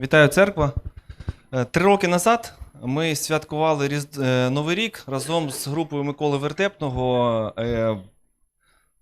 Вітаю церква. Е, Три роки назад ми святкували Різд- е, Новий рік разом з групою Миколи Вертепного е, в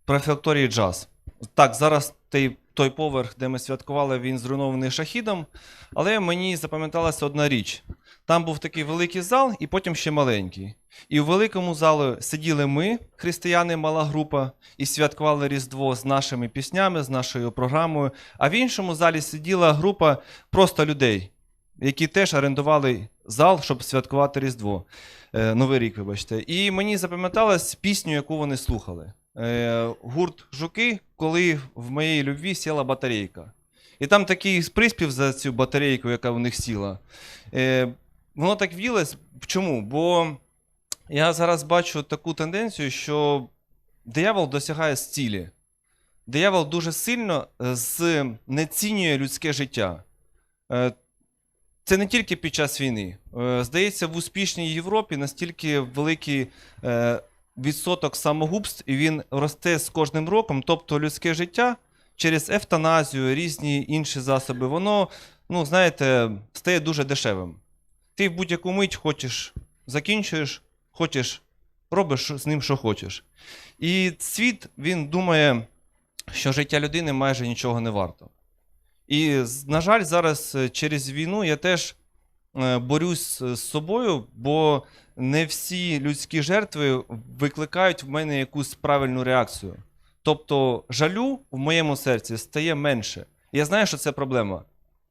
префекторії джаз. Так, зараз той, той поверх, де ми святкували, він зруйнований шахідом, але мені запам'яталася одна річ. Там був такий великий зал, і потім ще маленький. І у великому залі сиділи ми, християни, мала група, і святкували Різдво з нашими піснями, з нашою програмою. А в іншому залі сиділа група просто людей, які теж орендували зал, щоб святкувати Різдво. Е, Новий рік, вибачте. І мені запам'яталась пісню, яку вони слухали. Е, Гурт Жуки, коли в моїй любві сіла батарейка. І там такий приспів за цю батарейку, яка в них сіла. Е, Воно так вілось. Чому? Бо я зараз бачу таку тенденцію, що диявол досягає цілі. Диявол дуже сильно е, знецінює людське життя. Це не тільки під час війни. Здається, в успішній Європі настільки великий відсоток самогубств, і він росте з кожним роком. Тобто людське життя через евтаназію, різні інші засоби, воно, ну, знаєте, стає дуже дешевим. Ти в будь-яку мить хочеш, закінчуєш, хочеш, робиш з ним, що хочеш. І світ, він думає, що життя людини майже нічого не варто. І, на жаль, зараз е, через війну я теж е, борюсь з собою, бо не всі людські жертви викликають в мене якусь правильну реакцію. Тобто, жалю в моєму серці стає менше. Я знаю, що це проблема,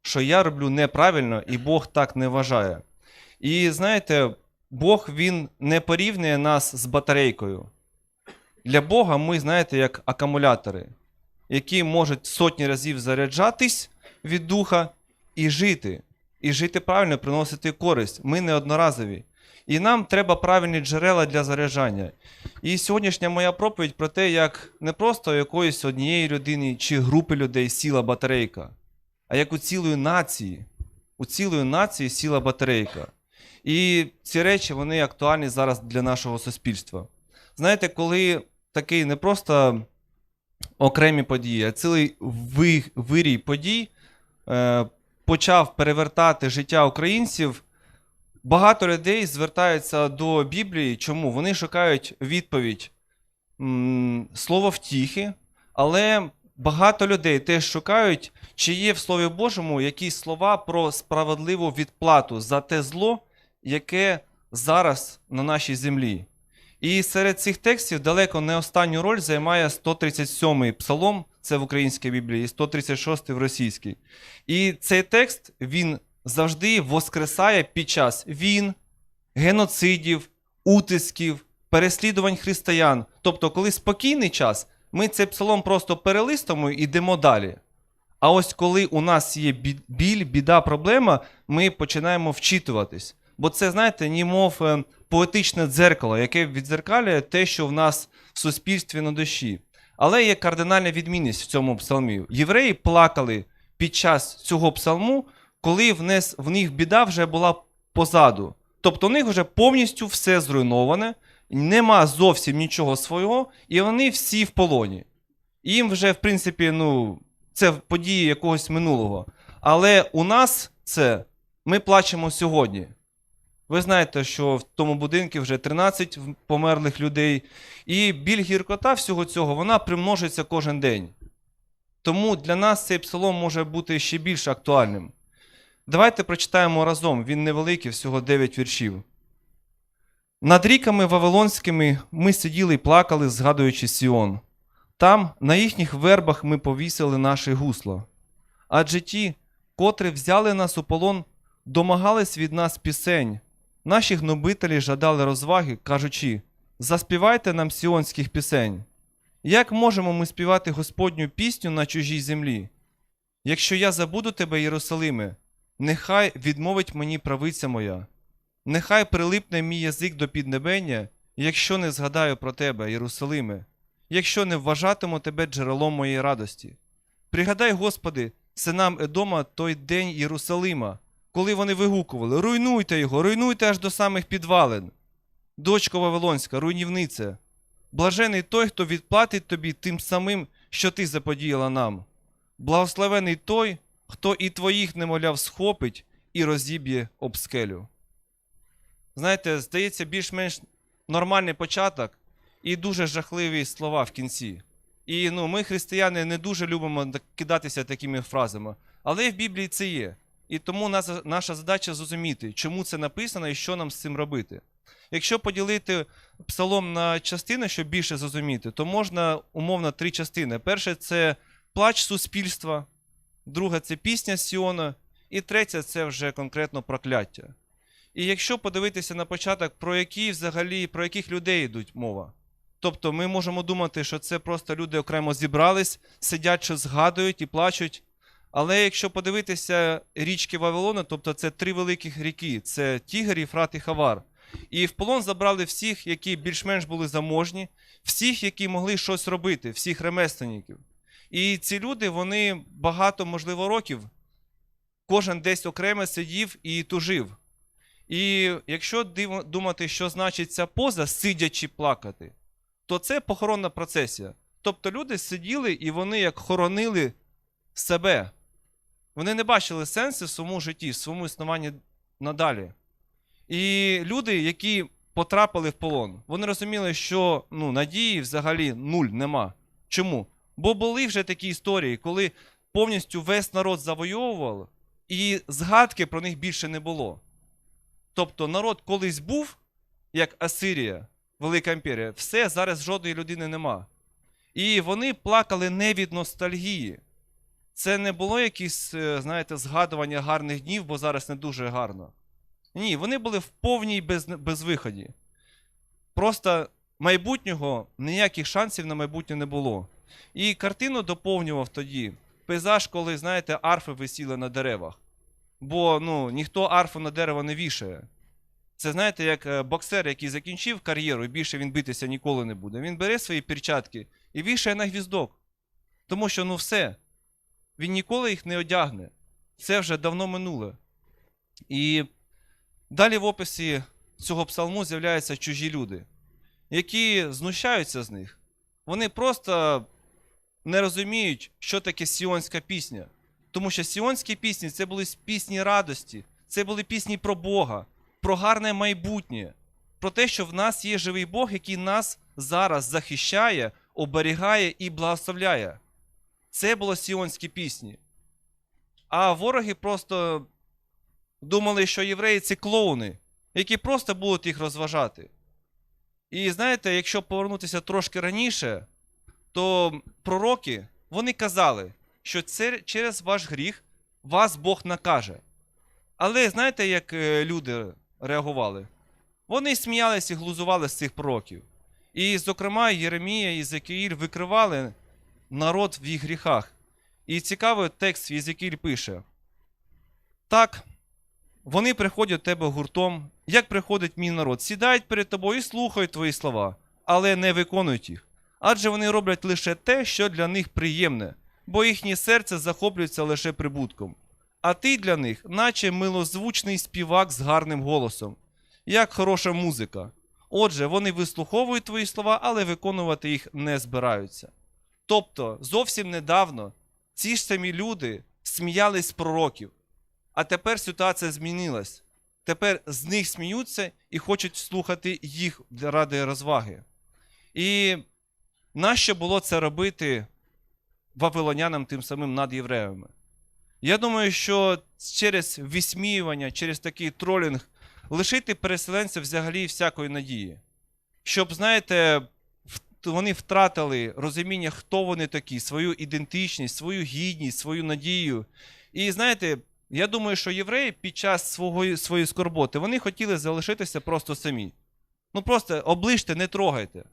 що я роблю неправильно, і Бог так не вважає. І знаєте, Бог він не порівнює нас з батарейкою. Для Бога ми, знаєте, як акумулятори, які можуть сотні разів заряджатись від духа і жити. І жити правильно, приносити користь. Ми не одноразові. І нам треба правильні джерела для заряджання. І сьогоднішня моя проповідь про те, як не просто якоїсь однієї людини чи групи людей сіла батарейка, а як у цілої нації. У цілої нації сіла батарейка. І ці речі вони актуальні зараз для нашого суспільства. Знаєте, коли такий не просто окремі події, а цілий ви- вирій подій е, почав перевертати життя українців, багато людей звертаються до Біблії. Чому? Вони шукають відповідь слово втіхи, але багато людей теж шукають, чи є в Слові Божому якісь слова про справедливу відплату за те зло, яке зараз на нашій землі. І серед цих текстів далеко не останню роль займає 137-й псалом, це в українській Біблії, і 136-й в російській. І цей текст він завжди воскресає під час війн, геноцидів, утисків, переслідувань християн. Тобто, коли спокійний час, ми цей псалом просто перелистимо і йдемо далі. А ось коли у нас є біль, біда, проблема, ми починаємо вчитуватись. Бо це, знаєте, німов е, поетичне дзеркало, яке відзеркалює те, що в нас в суспільстві на душі. Але є кардинальна відмінність в цьому псалмі. Євреї плакали під час цього псалму, коли в, них біда вже була позаду. Тобто у них вже повністю все зруйноване, нема зовсім нічого свого, і вони всі в полоні. Їм вже, в принципі, ну, це події якогось минулого. Але у нас це ми плачемо сьогодні. Ви знаєте, що в тому будинку вже 13 померлих людей, і біль гіркота всього цього вона примножується кожен день. Тому для нас цей псалом може бути ще більш актуальним. Давайте прочитаємо разом, він невеликий, всього 9 віршів. Над ріками Вавилонськими ми сиділи і плакали, згадуючи Сіон. Там, на їхніх вербах, ми повісили наші гусла. Адже ті, котрі взяли нас у полон, домагались від нас пісень. Наші гнобителі жадали розваги, кажучи: заспівайте нам сіонських пісень. Як можемо ми співати Господню пісню на чужій землі? Якщо я забуду тебе, Єрусалиме, нехай відмовить мені правиця моя, нехай прилипне мій язик до піднебення, якщо не згадаю про тебе, Єрусалиме, якщо не вважатиму тебе джерелом моєї радості. Пригадай, Господи, синам Едома той день Єрусалима, коли вони вигукували: Руйнуйте його, руйнуйте аж до самих підвалин. Дочко Вавилонська, руйнівниця. Блажений той, хто відплатить тобі тим самим, що ти заподіяла нам. Благословений той, хто і твоїх немовляв схопить і розіб'є об скелю. Знаєте, здається, більш-менш нормальний початок і дуже жахливі слова в кінці. І ну, ми, християни, не дуже любимо кидатися такими фразами. Але в Біблії це є. І тому наша, задача зрозуміти, чому це написано і що нам з цим робити. Якщо поділити псалом на частини, щоб більше зрозуміти, то можна умовно три частини. Перше це плач суспільства, друге це пісня Сіона, і третє це вже конкретно прокляття. І якщо подивитися на початок, про які взагалі про яких людей йдуть мова. Тобто ми можемо думати, що це просто люди окремо зібрались, сидять, що згадують і плачуть. Але якщо подивитися річки Вавилона, тобто це три великих ріки: це Тігр, Єфрат і Хавар. І в полон забрали всіх, які більш-менш були заможні, всіх, які могли щось робити, всіх ремесленників. І ці люди, вони багато, можливо, років, кожен десь окремо сидів і тужив. І якщо думати, що значить ця поза, сидячи плакати, то це похоронна процесія. Тобто люди сиділи і вони як хоронили себе. Вони не бачили сенсу в своєму житті, в своєму існуванні надалі. І люди, які потрапили в полон, вони розуміли, що ну, надії взагалі нуль нема. Чому? Бо були вже такі історії, коли повністю весь народ завойовував, і згадки про них більше не було. Тобто народ колись був, як Асирія, Велика імперія, все, зараз жодної людини нема. І вони плакали не від ностальгії. Це не було якісь, е, знаєте, згадування гарних днів, бо зараз не дуже гарно. Ні, вони були в повній без, безвиході. Просто майбутнього ніяких шансів на майбутнє не було. І картину доповнював тоді пейзаж, коли, знаєте, арфи висіли на деревах. Бо ну, ніхто арфу на дерево не вішає. Це знаєте, як е, боксер, який закінчив кар'єру, і більше він битися ніколи не буде. Він бере свої перчатки і вішає на гвіздок. Тому що ну все, він ніколи їх не одягне. Це вже давно минуле. І далі в описі цього псалму з'являються чужі люди, які знущаються з них. Вони просто не розуміють, що таке сіонська пісня. Тому що сіонські пісні це були пісні радості, це були пісні про Бога, про гарне майбутнє, про те, що в нас є живий Бог, який нас зараз захищає, оберігає і благословляє. Це були сіонські пісні. А вороги просто думали, що євреї це клоуни, які просто будуть їх розважати. І знаєте, якщо повернутися трошки раніше, то пророки вони казали, що це через ваш гріх вас Бог накаже. Але знаєте, як е, люди реагували? Вони сміялися і глузували з цих пророків. І, зокрема, Єремія і Закиїль викривали народ в їх гріхах. І цікавий текст Єзекіль пише: Так, вони приходять до тебе гуртом, як приходить мій народ, сідають перед тобою і слухають твої слова, але не виконують їх. Адже вони роблять лише те, що для них приємне, бо їхнє серце захоплюється лише прибутком. А ти для них, наче милозвучний співак з гарним голосом, як хороша музика. Отже, вони вислуховують твої слова, але виконувати їх не збираються. Тобто, зовсім недавно ці ж самі люди сміялись з пророків, а тепер ситуація змінилась. Тепер з них сміються і хочуть слухати їх ради розваги. І нащо було це робити вавилонянам тим самим над євреями? Я думаю, що через висміювання, через такий тролінг лишити переселенців взагалі всякої надії. Щоб, знаєте, вони втратили розуміння, хто вони такі, свою ідентичність, свою гідність, свою надію. І знаєте, я думаю, що євреї під час свого, своєї скорботи вони хотіли залишитися просто самі. Ну просто оближте, не трогайте.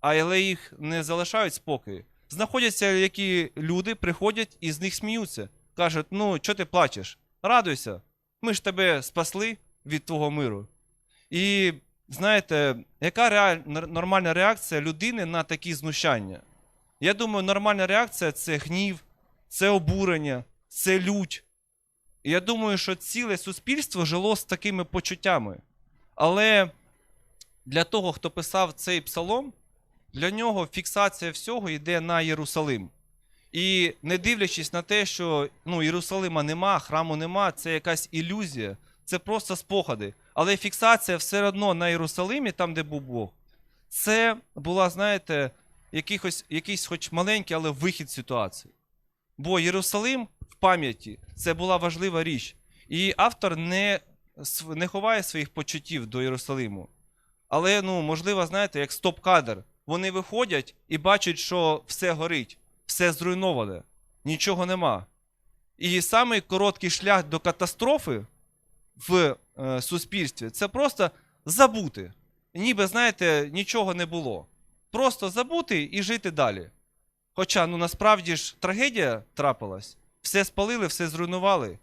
Але їх не залишають спокою. Знаходяться які люди, приходять і з них сміються. Кажуть, ну, що ти плачеш? Радуйся. Ми ж тебе спасли від твого миру. І знаєте, яка реаль... нормальна реакція людини на такі знущання? Я думаю, нормальна реакція це гнів, це обурення, це лють. Я думаю, що ціле суспільство жило з такими почуттями. Але для того, хто писав цей псалом, для нього фіксація всього йде на Єрусалим. І не дивлячись на те, що ну, Єрусалима нема, храму нема, це якась ілюзія, це просто спогади. Але фіксація все одно на Єрусалимі, там, де був Бог, це була, знаєте, якихось, якийсь хоч маленький, але вихід ситуації. Бо Єрусалим в пам'яті це була важлива річ. І автор не, не ховає своїх почуттів до Єрусалиму. Але, ну, можливо, знаєте, як стоп-кадр. Вони виходять і бачать, що все горить, все зруйноване, нічого нема. І самий короткий шлях до катастрофи в е, суспільстві це просто забути. Ніби, знаєте, нічого не було. Просто забути і жити далі. Хоча, ну насправді ж трагедія трапилась, все спалили, все зруйнували.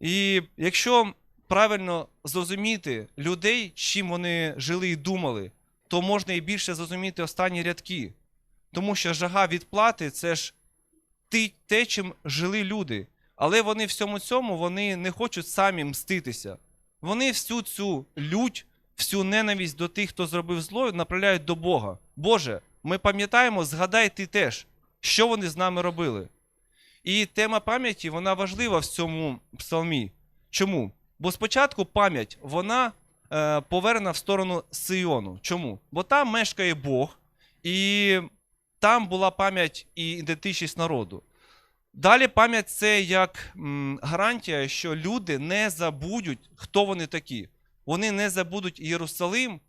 І якщо правильно зрозуміти людей, чим вони жили і думали, то можна і більше зрозуміти останні рядки. Тому що жага відплати це ж те, чим жили люди. Але вони всьому цьому вони не хочуть самі мститися. Вони всю цю лють, всю ненависть до тих, хто зробив зло, направляють до Бога. Боже, ми пам'ятаємо, згадай ти теж, що вони з нами робили. І тема пам'яті вона важлива в цьому псалмі. Чому? Бо спочатку пам'ять вона повернена в сторону Сіону. Чому? Бо там мешкає Бог, і там була пам'ять і ідентичність народу. Далі пам'ять це як гарантія, що люди не забудуть, хто вони такі. Вони не забудуть Єрусалим,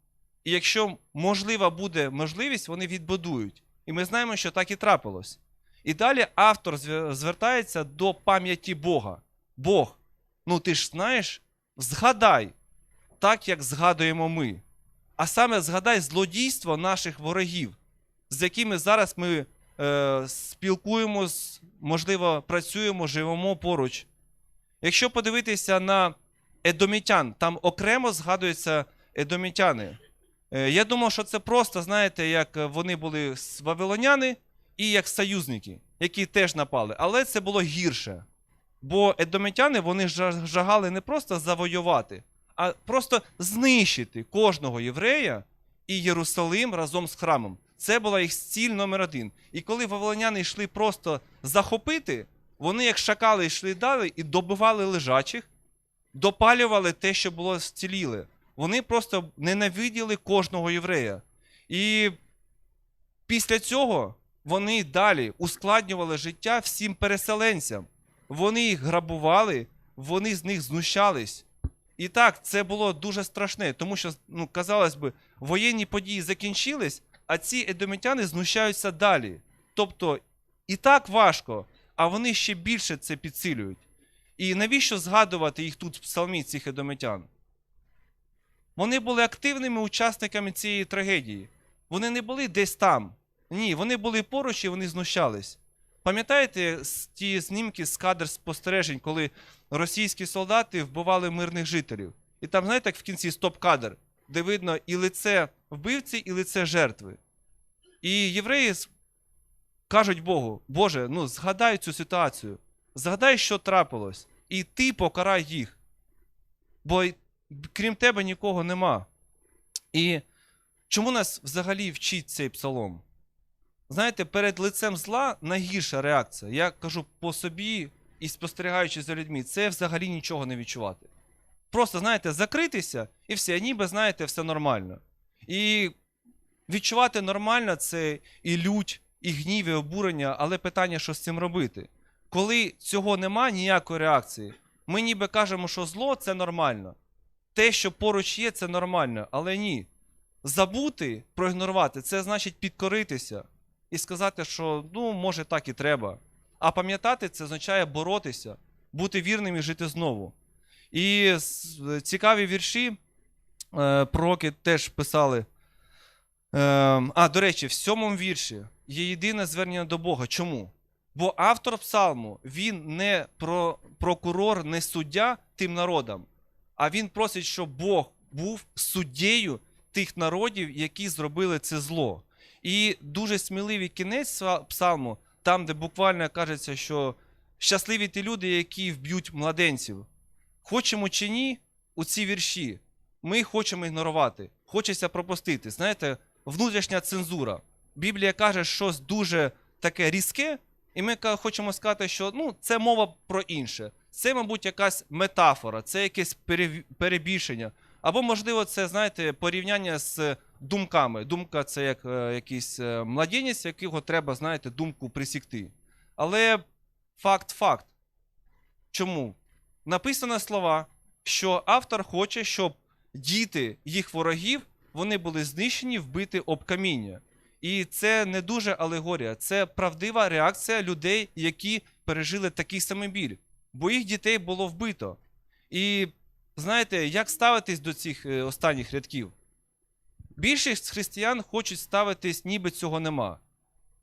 і якщо можлива буде можливість, вони відбудують. І ми знаємо, що так і трапилось. І далі автор звертається до пам'яті Бога. Бог, ну ти ж знаєш, згадай, так як згадуємо ми. А саме згадай злодійство наших ворогів, з якими зараз ми е, спілкуємось, можливо, працюємо, живемо поруч. Якщо подивитися на едомітян, там окремо згадуються едомітяни. Е, я думав, що це просто, знаєте, як вони були вавилоняни і як союзники, які теж напали. Але це було гірше. Бо едомітяни вони жагали не просто завоювати, а просто знищити кожного єврея і Єрусалим разом з храмом. Це була їх ціль номер один. І коли вавилоняни йшли просто захопити, вони, як шакали, йшли далі і добивали лежачих, допалювали те, що було вціліле. Вони просто ненавиділи кожного єврея. І після цього вони далі ускладнювали життя всім переселенцям. Вони їх грабували, вони з них знущались. І так, це було дуже страшне, тому що, ну, казалось би, воєнні події закінчились, а ці едомітяни знущаються далі. Тобто, і так важко, а вони ще більше це підсилюють. І навіщо згадувати їх тут в псалмі, цих едомитян? Вони були активними учасниками цієї трагедії. Вони не були десь там. Ні, вони були поруч і вони знущались. Пам'ятаєте ті знімки з кадр спостережень, коли російські солдати вбивали мирних жителів? І там, знаєте, як в кінці стоп-кадр, де видно і лице вбивці, і лице жертви. І євреї кажуть Богу: Боже, ну згадай цю ситуацію, згадай, що трапилось, і ти покарай їх. Бо крім тебе нікого нема. І чому нас взагалі вчить цей псалом? Знаєте, перед лицем зла найгірша реакція. Я кажу по собі і спостерігаючи за людьми, це взагалі нічого не відчувати. Просто, знаєте, закритися і все, ніби, знаєте, все нормально. І відчувати нормально це і лють, і гнів, і обурення, але питання, що з цим робити. Коли цього нема, ніякої реакції, ми ніби кажемо, що зло це нормально. Те, що поруч є, це нормально, але ні. Забути, проігнорувати, це значить підкоритися і сказати, що ну, може так і треба. А пам'ятати це означає боротися, бути вірним і жити знову. І цікаві вірші е, пророки теж писали. Е, а, до речі, в сьомому вірші є єдине звернення до Бога. Чому? Бо автор псалму, він не про, прокурор, не суддя тим народам, а він просить, щоб Бог був суддєю тих народів, які зробили це зло. І дуже сміливий кінець псалму, там, де буквально кажеться, що щасливі ті люди, які вб'ють младенців. Хочемо чи ні, у ці вірші ми хочемо ігнорувати, хочеться пропустити. Знаєте, внутрішня цензура. Біблія каже щось дуже таке різке, І ми хочемо сказати, що ну, це мова про інше. Це, мабуть, якась метафора, це якесь перебільшення. Або, можливо, це, знаєте, порівняння з думками. Думка це як е, якийсь е, младенець, якого треба, знаєте, думку присікти. Але факт факт. Чому? Написано слова, що автор хоче, щоб діти їх ворогів вони були знищені, вбиті об каміння. І це не дуже алегорія, це правдива реакція людей, які пережили такий самий біль, бо їх дітей було вбито. І знаєте, як ставитись до цих е, останніх рядків? Більшість християн хочуть ставитись, ніби цього нема.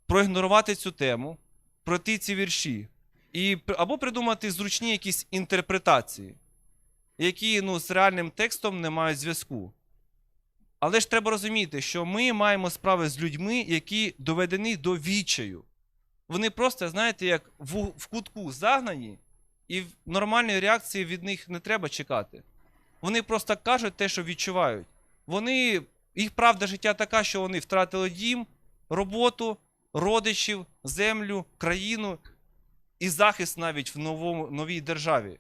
Проігнорувати цю тему, пройти ці вірші, і, або придумати зручні якісь інтерпретації, які ну, з реальним текстом не мають зв'язку. Але ж треба розуміти, що ми маємо справи з людьми, які доведені до відчаю. Вони просто, знаєте, як в, в кутку загнані, і нормальної реакції від них не треба чекати. Вони просто кажуть те, що відчувають. Вони, їх правда життя така, що вони втратили дім, роботу, родичів, землю, країну і захист навіть в новому, новій державі.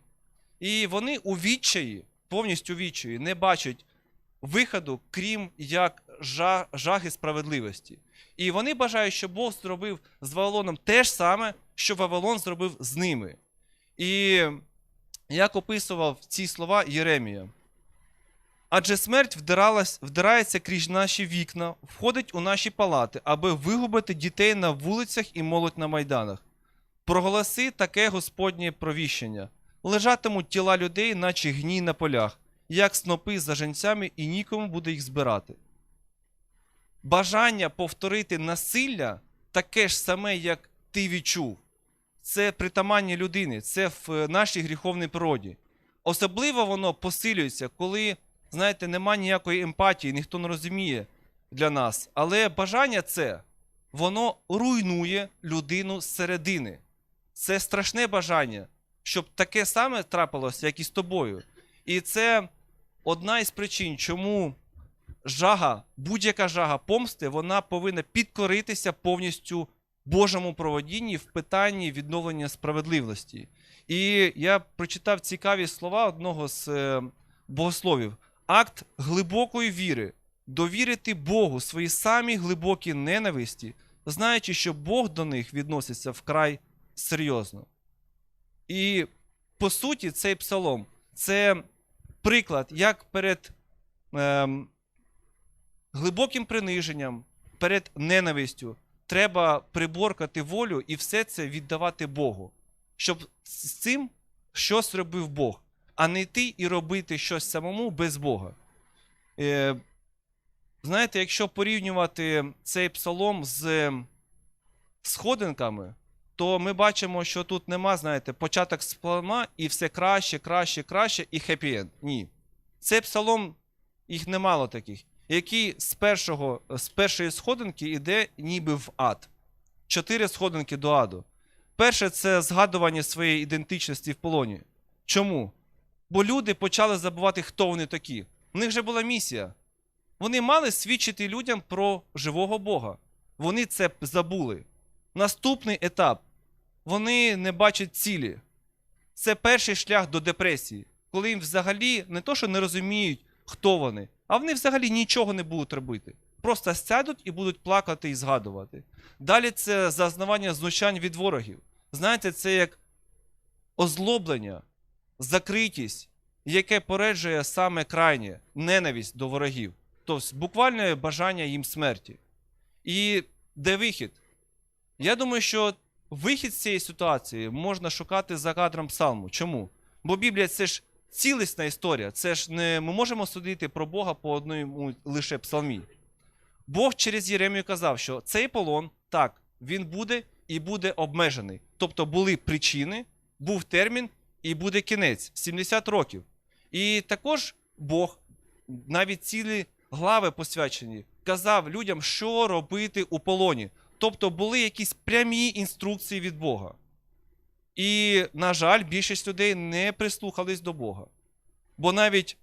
І вони у відчаї, повністю відчаї, не бачать виходу, крім як жа, жаги справедливості. І вони бажають, що Бог зробив з Вавилоном те ж саме, що Вавилон зробив з ними. І як описував ці слова Єремія. Адже смерть вдиралась, вдирається крізь наші вікна, входить у наші палати, аби вигубити дітей на вулицях і молодь на майданах. Проголоси таке Господнє провіщення. Лежатимуть тіла людей, наче гній на полях, як снопи за женцями, і нікому буде їх збирати. Бажання повторити насилля таке ж саме, як ти відчув. Це притаманні людини, це в е, нашій гріховній природі. Особливо воно посилюється, коли, знаєте, нема ніякої емпатії, ніхто не розуміє для нас. Але бажання це, воно руйнує людину зсередини. Це страшне бажання, щоб таке саме трапилося, як і з тобою. І це одна із причин, чому жага, будь-яка жага помсти, вона повинна підкоритися повністю Божому проводінні в питанні відновлення справедливості. І я прочитав цікаві слова одного з е, богословів. Акт глибокої віри, довірити Богу свої самі глибокі ненависті, знаючи, що Бог до них відноситься вкрай серйозно. І по суті, цей псалом це приклад, як перед ем, глибоким приниженням, перед ненавистю треба приборкати волю і все це віддавати Богу, щоб з цим щось робив Бог, а не йти і робити щось самому без Бога. Е, знаєте, якщо порівнювати цей псалом з сходинками, то ми бачимо, що тут нема, знаєте, початок псалма і все краще, краще, краще, і хеппі-енд. Ні. Цей псалом, їх немало таких, який з, першого, з першої сходинки йде ніби в ад. Чотири сходинки до аду. Перше це згадування своєї ідентичності в полоні. Чому? Бо люди почали забувати, хто вони такі. У них вже була місія. Вони мали свідчити людям про живого Бога. Вони це забули. Наступний етап. Вони не бачать цілі. Це перший шлях до депресії, коли їм взагалі не то, що не розуміють, хто вони, а вони взагалі нічого не будуть робити. Просто сядуть і будуть плакати і згадувати. Далі це зазнавання знущань від ворогів. Знаєте, це як озлоблення, закритість, яке пореджує саме крайнє ненависть до ворогів. Тобто буквальне бажання їм смерті. І де вихід? Я думаю, що вихід з цієї ситуації можна шукати за кадром псалму. Чому? Бо Біблія це ж цілісна історія. Це ж не ми можемо судити про Бога по одному лише псалмі. Бог через Єремію казав, що цей полон, так, він буде і буде обмежений. Тобто були причини, був термін і буде кінець 70 років. І також Бог, навіть цілі глави посвячені, казав людям, що робити у полоні. Тобто були якісь прямі інструкції від Бога. І, на жаль, більшість людей не прислухались до Бога. Бо навіть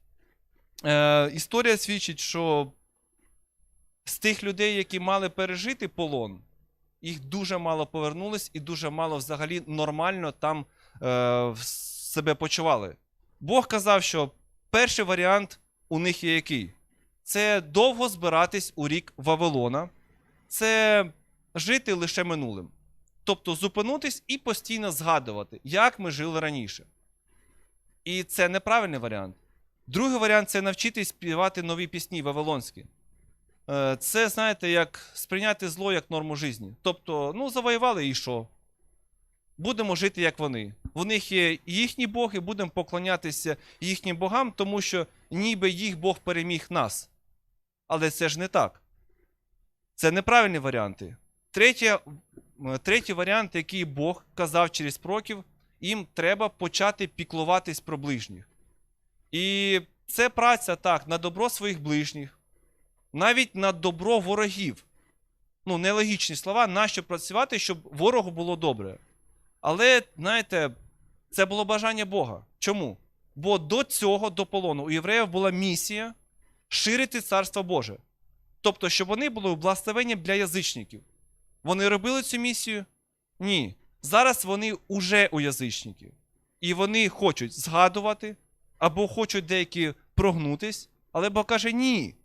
е, історія свідчить, що з тих людей, які мали пережити полон, їх дуже мало повернулись і дуже мало взагалі нормально там е, себе почували. Бог казав, що перший варіант у них є який? Це довго збиратись у рік Вавилона, це жити лише минулим. Тобто зупинитись і постійно згадувати, як ми жили раніше. І це неправильний варіант. Другий варіант це навчитись співати нові пісні вавилонські. Е, Це, знаєте, як сприйняти зло як норму житті. Тобто, ну, завоювали і що? Будемо жити, як вони. В них є їхні боги, будемо поклонятися їхнім богам, тому що ніби їх Бог переміг нас. Але це ж не так. Це неправильні варіанти. Третє, третій варіант, який Бог казав через проків, їм треба почати піклуватись про ближніх. І це праця так, на добро своїх ближніх, навіть на добро ворогів. Ну, нелогічні слова, нащо працювати, щоб ворогу було добре. Але, знаєте, це було бажання Бога. Чому? Бо до цього, до полону, у євреїв була місія ширити царство Боже. Тобто, щоб вони були благословенням для язичників. Вони робили цю місію? Ні. Зараз вони уже у язичників. І вони хочуть згадувати, або хочуть деякі прогнутись, але Бог каже: ні.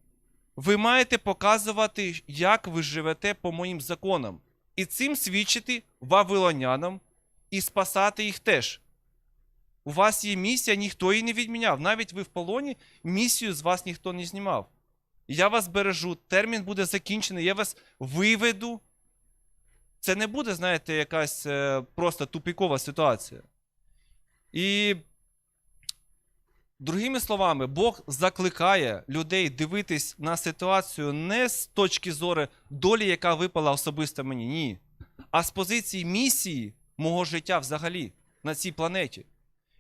Ви маєте показувати, як ви живете по моїм законам, і цим свідчити вавилонянам і спасати їх теж. У вас є місія, ніхто її не відміняв. Навіть ви в полоні, місію з вас ніхто не знімав. Я вас бережу, термін буде закінчений, я вас виведу. Це не буде, знаєте, якась е, просто тупікова ситуація. І Другими словами, Бог закликає людей дивитись на ситуацію не з точки зору долі, яка випала особисто мені, ні. А з позиції місії мого життя взагалі на цій планеті.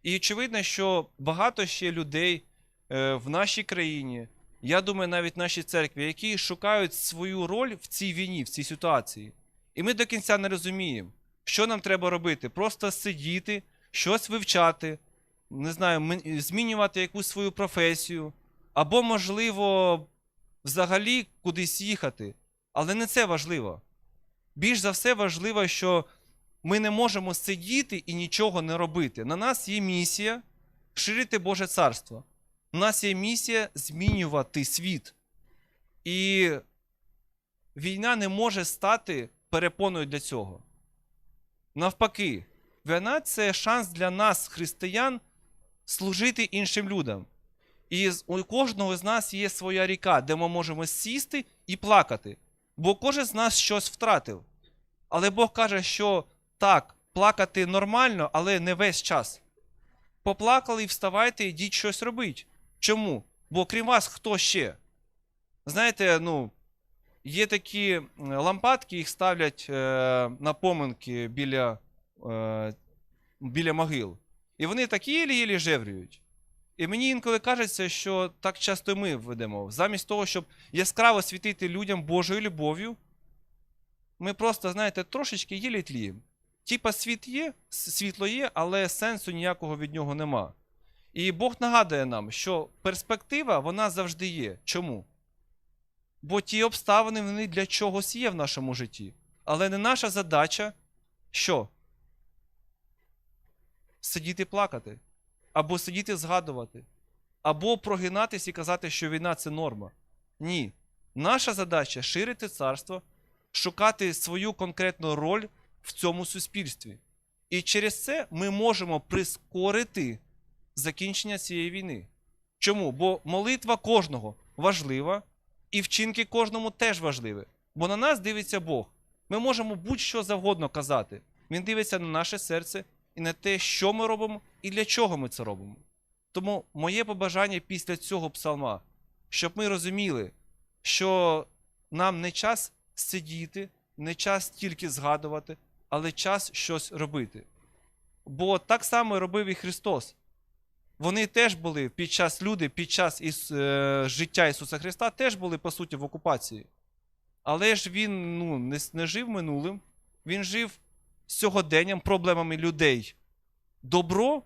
І очевидно, що багато ще людей е, в нашій країні, я думаю, навіть в нашій церкві, які шукають свою роль в цій війні, в цій ситуації. І ми до кінця не розуміємо, що нам треба робити. Просто сидіти, щось вивчати, не знаю, змінювати якусь свою професію, або, можливо, взагалі кудись їхати. Але не це важливо. Більш за все важливо, що ми не можемо сидіти і нічого не робити. На нас є місія ширити Боже царство. У нас є місія змінювати світ. І війна не може стати перепоною для цього. Навпаки, війна це шанс для нас, християн, служити іншим людям. І у кожного з нас є своя ріка, де ми можемо сісти і плакати. Бо кожен з нас щось втратив. Але Бог каже, що так, плакати нормально, але не весь час. Поплакали і вставайте, ідіть щось робити. Чому? Бо крім вас, хто ще? Знаєте, ну, є такі е, лампадки, їх ставлять е, на поминки біля, е, біля могил. І вони так єлі-єлі жеврюють. І мені інколи кажеться, що так часто і ми ведемо. Замість того, щоб яскраво світити людям Божою любов'ю, ми просто, знаєте, трошечки єлі тліємо. Типа світ є, світло є, але сенсу ніякого від нього нема. І Бог нагадує нам, що перспектива вона завжди є. Чому? Бо ті обставини вони для чогось є в нашому житті. Але не наша задача що? Сидіти плакати, або сидіти згадувати, або прогинатись і казати, що війна це норма. Ні. Наша задача ширити царство, шукати свою конкретну роль в цьому суспільстві. І через це ми можемо прискорити закінчення цієї війни. Чому? Бо молитва кожного важлива, і вчинки кожному теж важливі. Бо на нас дивиться Бог. Ми можемо будь-що завгодно казати. Він дивиться на наше серце і на те, що ми робимо і для чого ми це робимо. Тому моє побажання після цього псалма, щоб ми розуміли, що нам не час сидіти, не час тільки згадувати, але час щось робити. Бо так само робив і Христос. Вони теж були під час люди, під час іс, е, життя Ісуса Христа, теж були по суті в окупації. Але ж він ну, не, не жив минулим, він жив сьогоденням, проблемами людей. Добро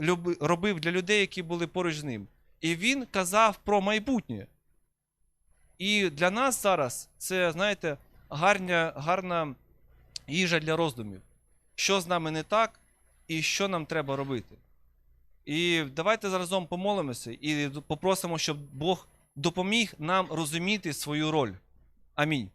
люби, робив для людей, які були поруч з ним. І він казав про майбутнє. І для нас зараз це, знаєте, гарня, гарна їжа для роздумів. Що з нами не так і що нам треба робити. І давайте разом помолимося і попросимо, щоб Бог допоміг нам розуміти свою роль. Амінь.